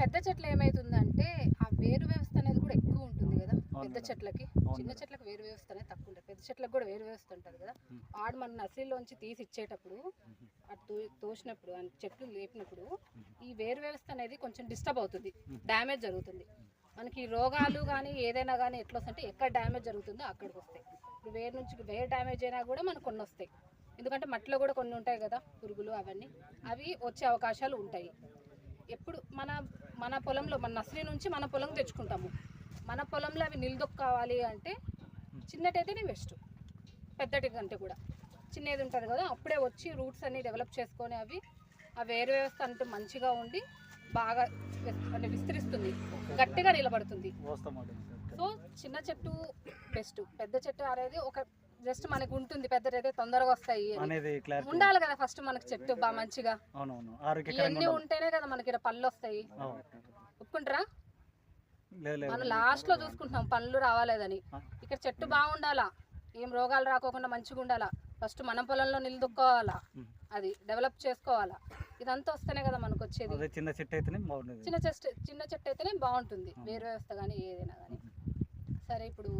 పెద్ద చెట్లు ఏమైతుందంటే ఆ వేరు వ్యవస్థ అనేది కూడా ఎక్కువ ఉంటుంది కదా పెద్ద. చెట్లకి. చిన్న. చెట్లకు వేరు వ్యవస్థ అనేది తక్కువ ఉంటుంది. పెద్ద చెట్లకు కూడా వేరు వ్యవస్థ ఉంటుంది కదా. ఆడు మన నర్సరీలోంచి తీసి ఇచ్చేటప్పుడు అటు తో- తోసినప్పుడు చెట్లు లేపినప్పుడు ఈ వేరు వ్యవస్థ అనేది కొంచెం డిస్టర్బ్ అవుతుంది. డ్యామేజ్ జరుగుతుంది. మనకి రోగాలు కానీ ఏదైనా కానీ ఎట్లా వస్తుంటే ఎక్కడ డ్యామేజ్ జరుగుతుందో అక్కడికి వస్తాయి. ఇప్పుడు వేరు నుంచి వేరు డ్యామేజ్ అయినా కూడా మనకు కొన్ని వస్తాయి. ఎందుకంటే మట్టిలో కూడా కొన్ని ఉంటాయి కదా పురుగులు అవన్నీ. అవి వచ్చే అవకాశాలు ఉంటాయి. ఎప్పుడు మన మన పొలంలో మన నర్సరీ నుంచి మన పొలం తెచ్చుకుంటాము. మన పొలంలో అవి నిలదొక్కావాలి అంటే చిన్నటైతేనే బెస్ట్ పెద్దటి కంటే కూడా. చిన్నది ఉంటుంది కదా అప్పుడే వచ్చి రూట్స్ అన్ని డెవలప్ చేసుకొని అవి ఆ వేరు వ్యవస్థ అంటూ మంచిగా ఉండి బాగా అంటే విస్తరిస్తుంది. గట్టిగా నిలబడుతుంది. సో చిన్న చెట్టు బెస్ట్. పెద్ద చెట్టు అనేది ఒక జస్ట్ మనకు ఉంటుంది పెద్దదైతే తొందరగా వస్తాయి అని. అనేది ఉండాలి కదా ఫస్ట్ మనకు చెట్టు బాగా మంచిగా. ఇవన్నీ. ఉంటేనే కదా మనకి ఇక్కడ పళ్ళు వస్తాయి. ఒప్పుకుంటారా? మనం లాస్ట్లో చూసుకుంటాం పనులు రావాలేదని. ఇక్కడ చెట్టు బాగుండాలా ఏం రోగాలు రాకోకుండా మంచిగా ఉండాలా? ఫస్ట్ మన పొలంలో నిలదొక్కోవాలా. అది డెవలప్ చేసుకోవాలా? ఇదంతా వస్తేనే కదా మనకు వచ్చేది. చిన్న చెట్టు అయితేనే బాగుండేది. చిన్న చెట్టు చిన్న చెట్టు అయితేనే బాగుంటుంది. వేరు వ్యవస్థ కానీ ఏదైనా కానీ సరే ఇప్పుడు